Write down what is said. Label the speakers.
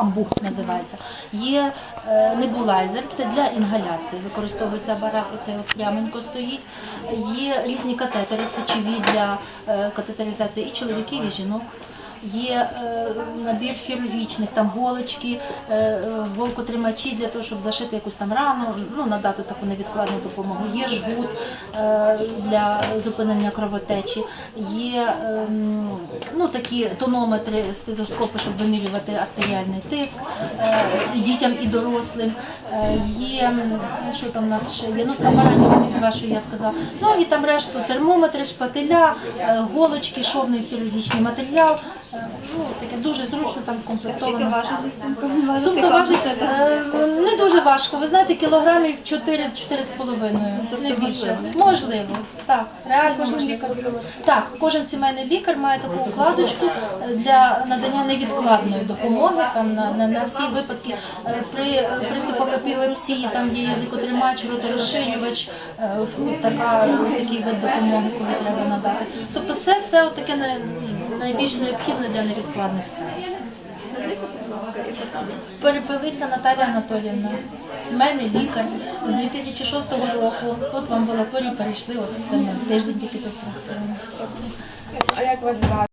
Speaker 1: амбух називається. Є е, небулайзер, це для інгаляції. Використовується апарат, оцей от пряменько стоїть. Є різні катетери сечові для е, катетеризації і чоловіків, і жінок. Є е, набір хірургічних, там голочки, е, е, волкотримачі для того, щоб зашити якусь там рану, ну надати таку невідкладну допомогу. Є жгут для зупинення кровотечі, є ем, ну, такі тонометри, стетоскопи, щоб вимірювати артеріальний тиск дітям і дорослим. Є що там у нас ще є, ну апаратів вашої я сказала. Ну і там решту термометри, шпателя, голочки, шовний хірургічний матеріал. Ну, таке дуже зручно там комплектовано. Сумка важить е, не дуже важко. Ви знаєте, кілограмів 4-4,5, не більше. Можливо, так, реально можливо. Так, кожен сімейний лікар має таку укладочку е, для надання невідкладної допомоги там на, на, на всі випадки Е, при приступах епілепсії, там є язикотримач, роторозширювач, е, фу, така такий вид допомоги, коли треба надати. Тобто, все, все таке най- найбільш необхідно для невідкладних станів. Перепилиця Наталя Анатоліївна, сімейний лікар з 2006 року. От в амбулаторію перейшли, от тиждень тільки тут працюємо.
Speaker 2: А як вас звати?